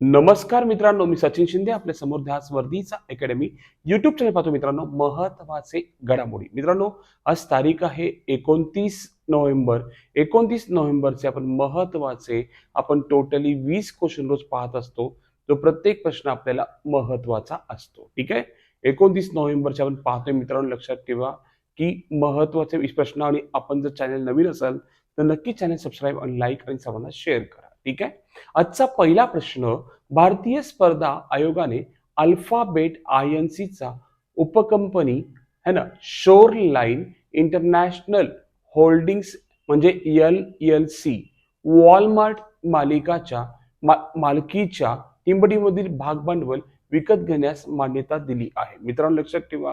नमस्कार मित्रांनो मी सचिन शिंदे आपल्यासमोर ध्यास वर्धीचा अकॅडमी युट्यूब चॅनल पाहतो मित्रांनो महत्त्वाचे घडामोडी. मित्रांनो आज तारीख आहे एकोणतीस नोव्हेंबर. एकोणतीस नोव्हेंबरचे आपण महत्त्वाचे आपण टोटली वीस क्वेश्चन रोज पाहत असतो. तो प्रत्येक प्रश्न आपल्याला महत्त्वाचा असतो. ठीक आहे? एकोणतीस नोव्हेंबरचे आपण पाहतोय मित्रांनो लक्षात ठेवा की महत्त्वाचे प्रश्न आणि आपण जर चॅनल नवीन असाल तर नक्की चॅनल सबस्क्राईब आणि लाईक आणि सर्वांना शेअर करा. ठीक आहे? आजचा पहिला प्रश्न भारतीय स्पर्धा आयोगाने अल्फाबेट आय एन सीचा उपकंपनी है ना शोर लाईन इंटरनॅशनल होल्डिंग्स म्हणजे एल एल सी वॉलमार्ट मालिकाच्या मा- मालकीच्या टिंबडीमधील भागभांडवल विकत घेण्यास मान्यता दिली आहे. मित्रांनो लक्षात ठेवा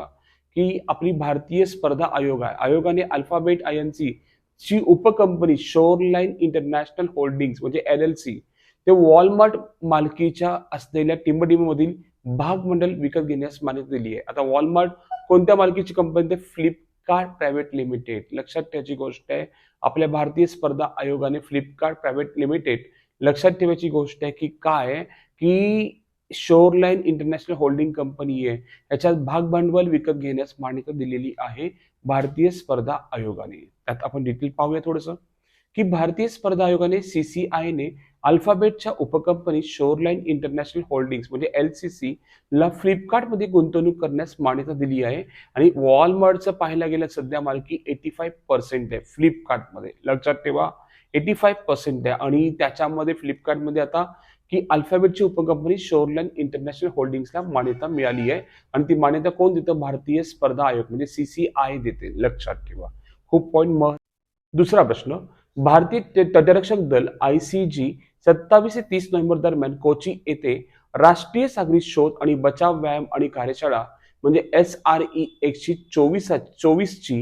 की आपली भारतीय स्पर्धा आयोग आहे. आयोगाने अल्फाबेट आय एन सी ची उपकंपनी शोरलाईन इंटरनॅशनल होल्डिंग्स म्हणजे एल एल सी ते वॉलमार्ट मालकीच्या असलेल्या टिंबटिंबमधील भागमंडल विकत घेण्यास मान्यता दिली आहे. आता वॉलमार्ट कोणत्या मालकीची कंपनी? ते फ्लिपकार्ट प्रायव्हेट लिमिटेड. लक्षात ठेवायची गोष्ट आहे आपल्या भारतीय स्पर्धा आयोगाने फ्लिपकार्ट प्रायव्हेट लिमिटेड लक्षात ठेवायची गोष्ट आहे की काय? की शोरलाईन इंटरनॅशनल होल्डिंग कंपनी आहे. याच्यात भाग भांडवल विकत घेण्यास मान्यता दिलेली आहे भारतीय स्पर्धा आयोगाने. त्यात आपण डिटेल पाहूया थोडंसं. की भारतीय स्पर्धा आयोगाने सीसीआयने अल्फाबेटच्या उपकंपनी शोरलाईन इंटरनॅशनल होल्डिंग्स म्हणजे एल सी सी ला फ्लिपकार्टमध्ये गुंतवणूक करण्यास मान्यता दिली आहे. आणि वॉलमार्टचं पाहायला गेलं सध्या मालकी एटी फाईव्ह पर्सेंट आहे फ्लिपकार्टमध्ये. लक्षात ठेवा एटी फाईव्ह पर्सेंट आहे. आणि त्याच्यामध्ये फ्लिपकार्टमध्ये आता की अल्फाबेटची उपकंपनी शोरलँड इंटरनॅशनल होल्डिंग्सला मान्यता मिळाली आहे. आणि ती मान्यता कोण देतं? भारतीय स्पर्धा आयोग म्हणजे सी सी आय देते लक्षात ठेवा. खूप पॉईंट मह दुसरा प्रश्न. भारतीय तटरक्षक दल आय सी जी सत्तावीस ते तीस नोव्हेंबर दरम्यान कोची येथे राष्ट्रीय सागरी शोध आणि बचाव व्यायाम आणि कार्यशाळा म्हणजे एस आर ई एकशे चोवीस चोवीसची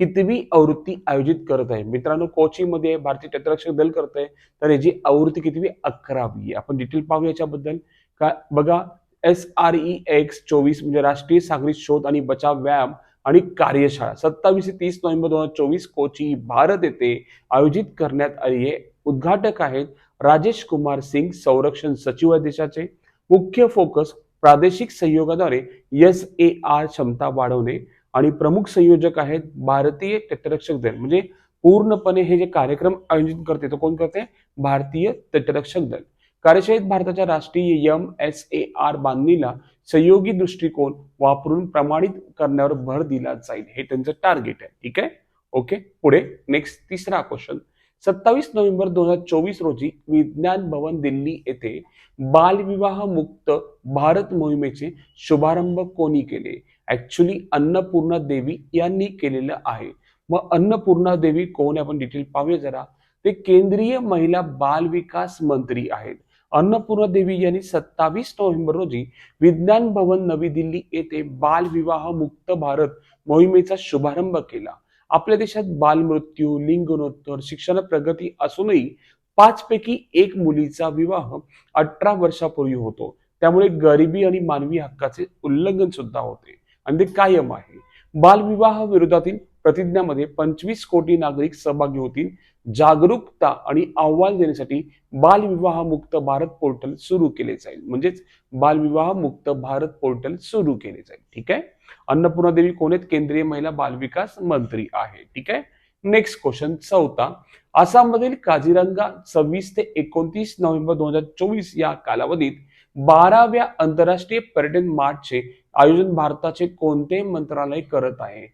कितवी आवृत्ती आयोजित करत आहे. मित्रांनो कोचीमध्ये भारतीय तटरक्षक दल करत आहे तर याची आवृत्ती कितवी अकरावी. आहे आपण डिटेल पाहू याच्याबद्दल. का बघा एस आर ई एक्स चोवीस म्हणजे राष्ट्रीय सागरी शोध आणि बचाव व्यायाम आणि कार्यशाळा. सत्तावीस ते तीस नोव्हेंबर दोन हजार चोवीस कोची भारत येथे आयोजित करण्यात आली आहे. उद्घाटक आहेत राजेश कुमार सिंग संरक्षण सचिव आहे देशाचे. मुख्य फोकस प्रादेशिक सहयोगाद्वारे एस ए आर क्षमता वाढवणे. आणि प्रमुख संयोजक आहेत भारतीय तटरक्षक दल. म्हणजे पूर्णपणे हे जे कार्यक्रम आयोजित करते तो कोण करते? भारतीय तटरक्षक दल. कार्यशाळेत भारताच्या राष्ट्रीय एम एस ए आर बांधणीला सहयोगी दृष्टिकोन वापरून प्रमाणित करण्यावर भर दिला जाईल. हे त्यांचं टार्गेट आहे. ठीक आहे? ओके पुढे नेक्स्ट तिसरा क्वेश्चन सत्तावीस नोव्हेंबर दोन हजार चोवीस रोजी विज्ञान भवन दिल्ली येथे बालविवाह मुक्त भारत मोहिमेचे शुभारंभ कोणी केले? ऍक्च्युली अन्नपूर्णा देवी यांनी केलेलं आहे. मग अन्नपूर्णा देवी कोण आहे? आपण डिटेल पाहूया जरा. ते केंद्रीय महिला बाल विकास मंत्री आहेत. अन्नपूर्णा देवी यांनी सत्तावीस नोव्हेंबर रोजी विज्ञान भवन नवी दिल्ली येथे बालविवाह मुक्त भारत मोहिमेचा शुभारंभ केला. आपल्या देशात बालमृत्यू लिंग गुणोत्तर शिक्षण प्रगती असूनही पाच पैकी एक मुलीचा विवाह अठरा वर्षापूर्वी होतो. त्यामुळे गरिबी आणि मानवी हक्काचे उल्लंघन सुद्धा होते. आणि ते कायम आहे. बालविवाह विरोधातील प्रतिज्ञामध्ये पंचवीस कोटी नागरिक सहभागी होतील. जागरूकता आणि आव्हान देण्यासाठी बालविवाह मुक्त भारत पोर्टल सुरू केले जाईल. म्हणजेच बालविवाह मुक्त भारत पोर्टल सुरू केले जाईल. ठीक आहे? अन्नपूर्णा देवी कोण आहेत केंद्रीय महिला बालविकास मंत्री आहे. ठीक आहे? नेक्स्ट क्वेश्चन चौथा. आसाममधील काझीरंगा सव्वीस ते एकोणतीस नोव्हेंबर दोन हजार चोवीस या कालावधीत बाराव्या आंतरराष्ट्रीय पर्यटन मार्चचे आयोजन भारताचे कोणते मंत्रालय करत आहे.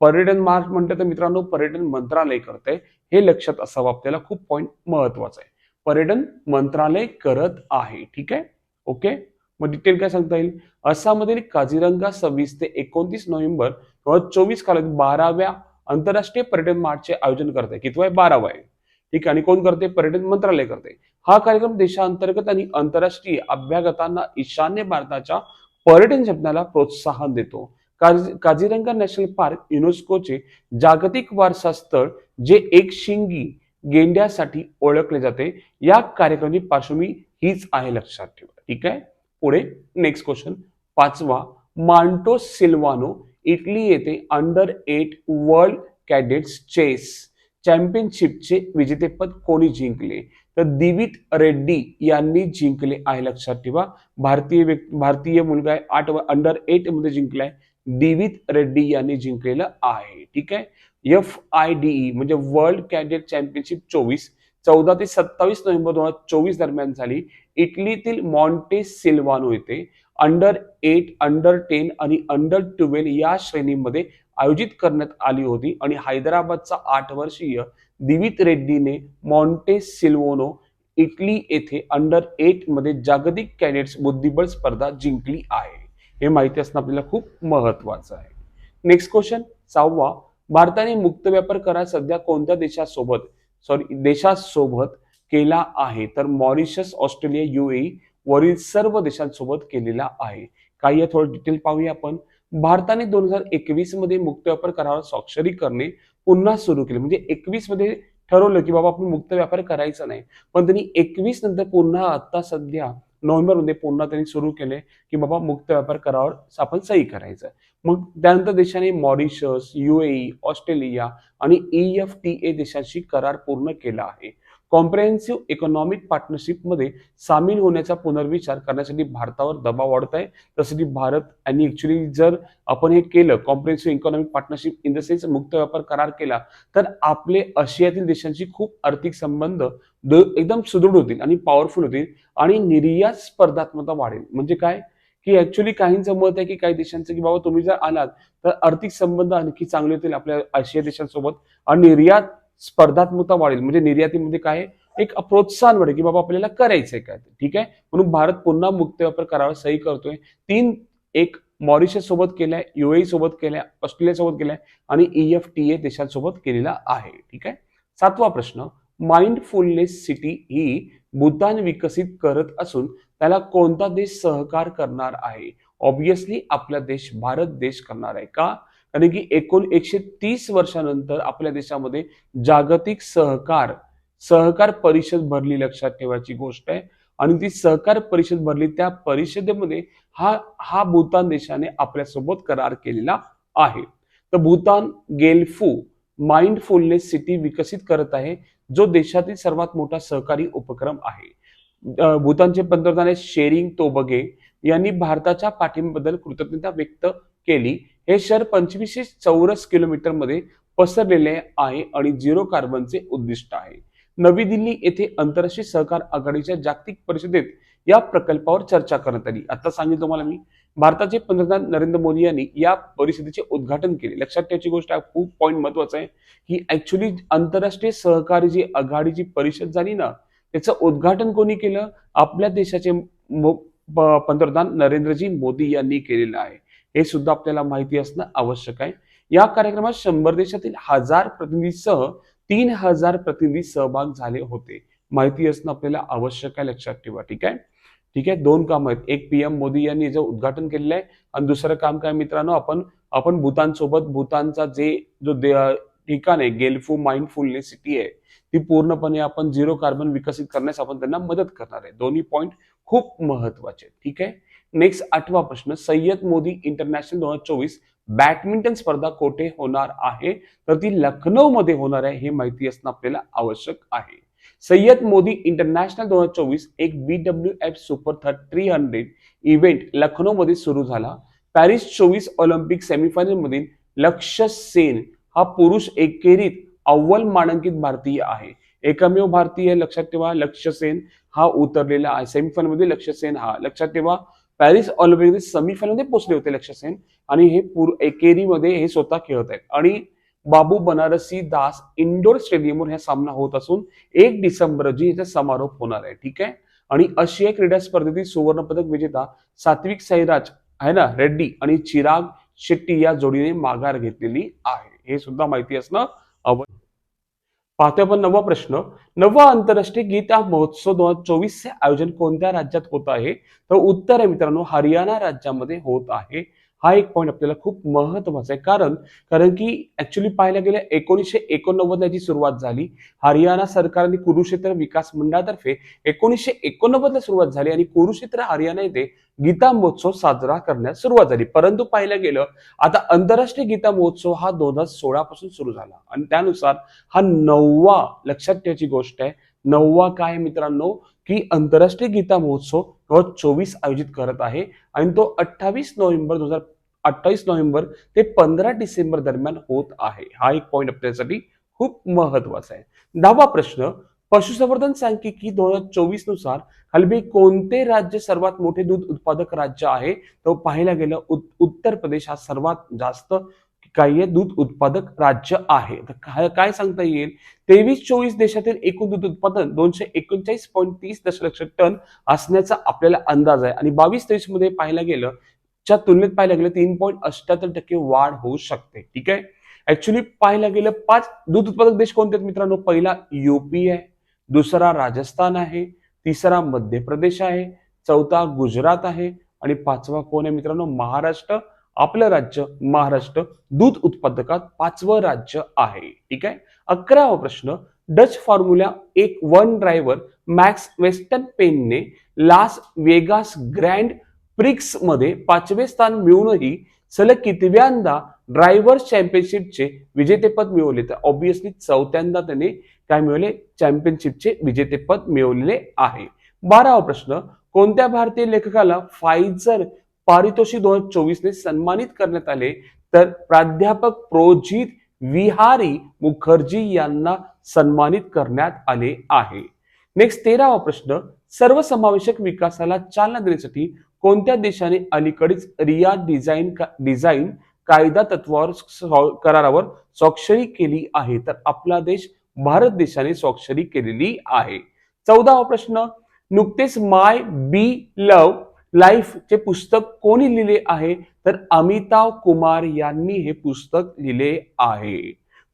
पर्यटन मार्च म्हणते तर मित्रांनो पर्यटन मंत्रालय करते हे लक्षात असावं आपल्याला खूप पॉईंट महत्त्वाचा आहे. पर्यटन मंत्रालय करत आहे ठीक आहे? ओके मग डिटेल काय सांगता येईल? आसाममधील काझीरंगा सव्वीस ते एकोणतीस नोव्हेंबर दोन हजार चोवीस काल बाराव्या आंतरराष्ट्रीय पर्यटन मार्चचे आयोजन करते आहे कितवा आहे? बारावा आहे. ठीक आहे आणि कोण करते पर्यटन मंत्रालय करते हा कार्यक्रम देशांतर्गत आणि आंतरराष्ट्रीय अभ्यागतांना ईशान्य भारताच्या पर्यटन जपण्याला प्रोत्साहन देतो. काझीरंगा नॅशनल पार्क युनेस्कोचे जागतिक वारसा स्थळ जे एक शिंगी गेंड्यासाठी ओळखले जाते या कार्यक्रमाची पार्श्वभूमी हीच आहे लक्षात ठेवा. ठीक आहे? पुढे नेक्स्ट क्वेश्चन पाचवा मांटो सिल्वानो इटली येथे under eight world cadets chess चॅम्पियनशिपचे विजेतेपद कोणी जिंकले? तर दिवित रेड्डी यांनी जिंकले आहे. लक्षात ठेवा. भारतीय व्यक्ती भारतीय मुलगा आहे. आठ अंडर एटमध्ये जिंकलाय दिवित रेड्डी यांनी जिंकलेलं आहे. ठीक आहे? एफ आय डी म्हणजे वर्ल्ड कॅडेट चॅम्पियनशिप चोवीस चौदा ते सत्तावीस नोव्हेंबर दोन हजार चोवीस दरम्यान झाली. इटलीतील मॉन्टे सिल्वानो येथे अंडर एट अंडर टेन आणि अंडर ट्वेल्व या श्रेणीमध्ये आयोजित करण्यात आली होती. आणि हैदराबादचा आठ वर्षीय दिवित रेड्डीने मॉन्टे सिल्वोनो इटली येथे अंडर एटमध्ये जागतिक कॅडेट्स बुद्धिबळ स्पर्धा जिंकली आहे. हे माहिती असणं आपल्याला खूप महत्वाचं आहे. नेक्स्ट क्वेश्चन सहावा. भारताने मुक्त व्यापार करार सध्या कोणत्या देशासोबत सॉरी देशासोबत केला आहे? तर मॉरिशस ऑस्ट्रेलिया युएई वरील सर्व देशांसोबत केलेला आहे. काही थोडं डिटेल पाहूया आपण. भारताने दोन हजार एकवीसमध्ये मुक्त व्यापार करारावर स्वाक्षरी करणे पुन्हा सुरू केले. म्हणजे एकवीसमध्ये ठरवलं की बाबा आपण मुक्त व्यापार करायचा नाही. पण त्यांनी एकवीस नंतर पुन्हा आता सध्या नोव्हेंबरमध्ये पुन्हा त्यांनी सुरू केले की बाबा मुक्त व्यापार करावर आपण सही करायचं. मग त्यानंतर देशाने मॉरिशस युएई ऑस्ट्रेलिया आणि ई एफ टी ए देशांशी करार पूर्ण केला आहे. कॉम्प्रेहेन्सिव्ह इकॉनॉमिक पार्टनरशिपमध्ये सामील होण्याचा पुनर्विचार करण्यासाठी भारतावर दबाव वाढत आहे. त्यासाठी भारत आणि ऍक्च्युली जर आपण हे केलं comprehensive economic partnership in the sense मुक्त व्यापार करार केला तर आपले आशियातील देशांशी खूप आर्थिक संबंध एकदम सुदृढ होतील आणि पॉवरफुल होतील आणि निर्यात स्पर्धात्मकता वाढेल. म्हणजे काय? की ऍक्च्युली काहींचं मत आहे की काही देशांचं की बाबा तुम्ही जर आलात तर आर्थिक संबंध आणखी चांगले होतील आपल्या आशिया देशांसोबत आणि निर्यात स्पर्धात्मकता वाढेल. म्हणजे निर्यातीमध्ये काय आहे? एक प्रोत्साहन वाढेल की बाबा आपल्याला करायचंय काय ठीक आहे? म्हणून भारत पुन्हा मुक्त व्यापार करावा सही करतोय. तीन एक मॉरिशस सोबत केलाय युएई सोबत केलाय ऑस्ट्रेलिया सोबत केलाय आणि ई एफ टी ए देशांसोबत केलेला आहे. ठीक आहे? सातवा प्रश्न माइंडफुलनेस सिटी ही भूतान विकसित करत असून त्याला कोणता देश सहकार करणार आहे? ऑब्विसली आपला देश भारत देश करणार आहे का? कारण की एकूण एकशे तीस वर्षानंतर आपल्या देशामध्ये जागतिक सहकार सहकार परिषद भरली लक्षात ठेवायची गोष्ट आहे. आणि ती सहकार परिषद भरली त्या परिषदेमध्ये हा हा भूतान देशाने आपल्यासोबत करार केलेला आहे. तर भूतान गेलफू माइंडफुलनेस सिटी विकसित करत आहे जो देशातील सर्वात मोठा सहकारी उपक्रम आहे. भूतानचे पंतप्रधान आहेत शेरिंग तोबगे यांनी भारताच्या पाठिंबद्दल कृतज्ञता व्यक्त केली. हे शहर पंचवीसशे चौरस किलोमीटरमध्ये पसरलेले आहे आणि झिरो कार्बनचे उद्दिष्ट आहे. नवी दिल्ली येथे आंतरराष्ट्रीय सहकार आघाडीच्या जागतिक परिषदेत या प्रकल्पावर चर्चा करण्यात आली. आता सांगितलं तुम्हाला मी. भारताचे पंतप्रधान नरेंद्र मोदी यांनी या परिषदेचे उद्घाटन केले. लक्षात ठेवायची गोष्ट आहे खूप पॉईंट महत्त्वाचा आहे की ऍक्च्युली आंतरराष्ट्रीय सहकारी जी आघाडीची परिषद झाली ना त्याचं उद्घाटन कोणी केलं? आपल्या देशाचे मो- पंतप्रधान नरेंद्रजी मोदी यांनी केलेलं आहे. हे सुद्धा आपल्याला माहिती असणं आवश्यक आहे. या कार्यक्रमात शंभर देशातील हजार प्रतिनिधीसह तीन हजार प्रतिनिधी सहभाग झाले होते. माहिती असणं आपल्याला आवश्यक आहे लक्षात ठेवा ठीक आहे? ठीक आहे दोन काम आहेत. एक पीएम मोदी यांनी जे उद्घाटन केलेलं आहे आणि दुसरं काम काय मित्रांनो आपण आपण भूतान सोबत भूतानचा जे जो ठिकाण आहे गेल्फू माइंडफुलनेस सिटी आहे ती पूर्णपणे आपण झिरो कार्बन विकसित करण्यास आपण त्यांना मदत करणार आहे. दोन्ही पॉईंट खूप महत्त्वाचे आहेत. ठीक आहे? नेक्स्ट आठवा प्रश्न सय्यद मोदी इंटरनॅशनल दोन हजार चोवीस बॅडमिंटन स्पर्धा कोठे होणार आहे? तर ती लखनौ मध्ये होणार आहे हे माहिती असणं आपल्याला आवश्यक आहे. सय्यद मोदी इंटरनॅशनल दोन हजार चोवीस एक B W F super three hundred event Lucknow मध्ये सुरू झाला. पॅरिस चोवीस ऑलिम्पिक सेमीफायनल मधील लक्ष सेन हा पुरुष एकेरीत अव्वल मानांकित भारतीय आहे. एकमेव भारतीय लक्षात ठेवा लक्ष्य सेन हा उतरलेला आहे. सेमीफायनलमध्ये लक्ष्य सेन हा लक्षात ठेवा पॅरिस ऑलिम्पिक सेमीफायनलमध्ये पोहोचले होते लक्ष सेन आणि हे पूर एकेरीमध्ये हे स्वतः खेळत आहेत. आणि बाबू बनारसी दास इंडोर स्टेडियमवर हा सामना होत असून एक डिसेंबर रोजी याचा समारोप होणार आहे ठीक आहे? आणि आशिया क्रीडा स्पर्धेतील सुवर्ण पदक विजेता सात्विक साईराज आहे ना रेड्डी आणि चिराग शेट्टी या जोडीने माघार घेतलेली आहे. हे सुद्धा माहिती असणं आवश्यक पाहतोय आपण नवा प्रश्न. नवा आंतरराष्ट्रीय गीता महोत्सव दोन हजार चोवीस चे आयोजन कोणत्या राज्यात होत आहे? तर उत्तर आहे मित्रांनो हरियाणा राज्यामध्ये होत आहे. हा एक पॉईंट आपल्याला खूप महत्त्वाचा आहे. कारण कारण की ऍक्च्युली पाहायला गेलं एकोणीसशे एकोणनव्वदला याची सुरुवात झाली. हरियाणा सरकारने कुरुक्षेत्र विकास मंडळातर्फे एकोणीसशे एकोणनव्वद ला सुरुवात झाली आणि कुरुक्षेत्र हरियाणा येथे गीता महोत्सव साजरा करण्यास सुरुवात झाली. परंतु पाहायला गेलं आता आंतरराष्ट्रीय गीता महोत्सव हा दोन हजार सोळा पासून सुरू झाला. आणि त्यानुसार हा नववा लक्षात ठेवायची गोष्ट आहे नववा काय मित्रांनो? की आंतरराष्ट्रीय गीता महोत्सव दोन हजार चोवीस आयोजित करत आहे आणि तो अठ्ठावीस नोव्हेंबर दोन हजार अठ्ठावीस नोव्हेंबर ते पंधरा डिसेंबर दरम्यान होत आहे. हा एक पॉईंट आपल्यासाठी खूप महत्त्वाचा आहे. दहावा प्रश्न पशुसंवर्धन सांख्यिकी दोन हजार चोवीसनुसार खाली कोणते राज्य सर्वात मोठे दूध उत्पादक राज्य आहे? तो पाहायला गेलं उत्तर प्रदेश हा सर्वात जास्त काही आहे दूध उत्पादक राज्य आहे. तर काय काय सांगता येईल? तेवीस चोवीस देशातील एकूण दूध उत्पादन दोनशे एकोणचाळीस पॉईंट तीस दशलक्ष टन असण्याचा आपल्याला अंदाज आहे. आणि बावीस तेवीसमध्ये पाहायला गेलं च्या तुलनेत पाहायला गेलं तीन पॉईंट अठ्याहत्तर टक्के वाढ होऊ शकते. ठीक आहे? ऍक्च्युली पाहायला गेलं पाच दूध उत्पादक देश कोणते आहेत मित्रांनो? पहिला युपी आहे दुसरा राजस्थान आहे तिसरा मध्य प्रदेश आहे चौथा गुजरात आहे आणि पाचवा कोण आहे मित्रांनो? महाराष्ट्र. आपलं राज्य महाराष्ट्र दूध उत्पादकात पाचवं राज्य आहे. ठीक आहे? अकरावा प्रश्न डच फॉर्म्युला एक वन ड्रायव्हर मॅक्स वेस्टर्न पेनने लास वेगास ग्रँड प्रिक्समध्ये पाचवे स्थान मिळूनही सलग कितव्यांदा ड्रायव्हर्स चॅम्पियनशिपचे विजेतेपद मिळवले. तर ऑब्विसली चौथ्यांदा त्याने काय मिळवले? चॅम्पियनशिपचे विजेतेपद मिळवलेले आहे. बारावा प्रश्न कोणत्या भारतीय लेखकाला फायझर पारितोषिक दोन हजार चोवीस ने सन्मानित करण्यात आले. तर प्राध्यापक प्रोजित विहारी मुखर्जी यांना सन्मानित करण्यात आले आहे. नेक्स्ट तेरावा प्रश्न. सर्वसमावेशक विकासाला चालना देण्यासाठी कोणत्या देशाने अलीकडेच रिया डिझाईन डिझाईन कायदा तत्वावर करारावर स्वाक्षरी केली आहे? तर आपला देश भारत देशाने स्वाक्षरी केलेली आहे. चौदावा प्रश्न. नुकतेच माय बी लव लाईफ चे पुस्तक कोणी लिहिले आहे? तर अमिताभ कुमार यांनी हे पुस्तक लिहिले आहे.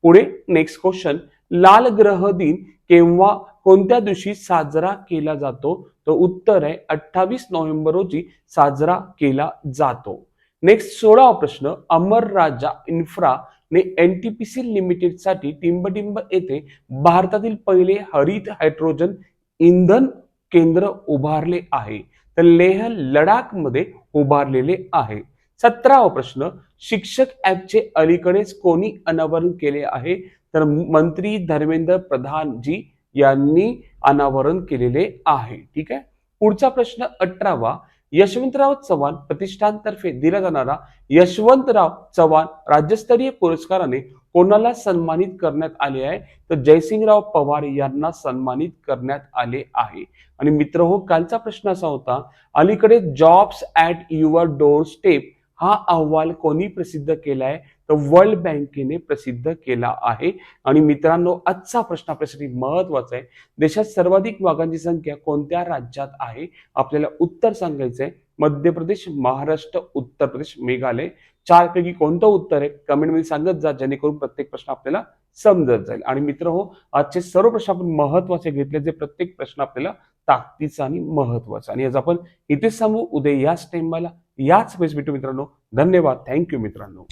पुढे नेक्स्ट क्वेश्चन लाल ग्रह दिन केव्हा कोणत्या दिवशी साजरा केला जातो? तर उत्तर आहे अठ्ठावीस नोव्हेंबर रोजी साजरा केला जातो. नेक्स्ट सोळावा प्रश्न. अमर राजा इन्फ्रा ने एनटीपीसी लिमिटेडसाठी टिंबटिंब येथे भारतातील पहिले हरित हायड्रोजन इंधन केंद्र उभारले आहे. तर लेह लडाखमध्ये उभारलेले आहे. सतरावा प्रश्न शिक्षक ऍपचे अलीकडेच कोणी अनावरण केले आहे? तर मंत्री धर्मेंद्र प्रधान जी यांनी अनावरण केलेले आहे. ठीक आहे? पुढचा प्रश्न अठरावा यशवंतराव चव्हाण प्रतिष्ठानतर्फे दिला जाणारा यशवंतराव चव्हाण राज्यस्तरीय पुरस्काराने कोणाला सन्मानित करण्यात आले आहे? तर जयसिंगराव पवार यांना सन्मानित करण्यात आले आहे. आणि मित्र हो कालचा प्रश्न असा होता अलीकडे jobs at your doorstep हा अहवाल कोणी प्रसिद्ध केलाय? तर वर्ल्ड बँकेने प्रसिद्ध केला आहे. आणि मित्रांनो आजचा प्रश्न आपल्यासाठी महत्त्वाचा आहे. देशात सर्वाधिक वाघांची संख्या कोणत्या राज्यात आहे? आपल्याला उत्तर सांगायचं आहे मध्य प्रदेश महाराष्ट्र उत्तर प्रदेश मेघालय. चार पैकी कोणतं उत्तर आहे? कमेंटमध्ये सांगत जा जेणेकरून प्रत्येक प्रश्न आपल्याला समजत जाईल. आणि मित्र हो आजचे सर्व प्रश्न आपण महत्त्वाचे घेतले जे प्रत्येक प्रश्न आपल्याला ताकदीचा आणि महत्त्वाचा आणि आज आपण इथेच सांगू उद्या याच टाइमला याच वेळेस भेटू मित्रांनो. धन्यवाद. थँक्यू मित्रांनो.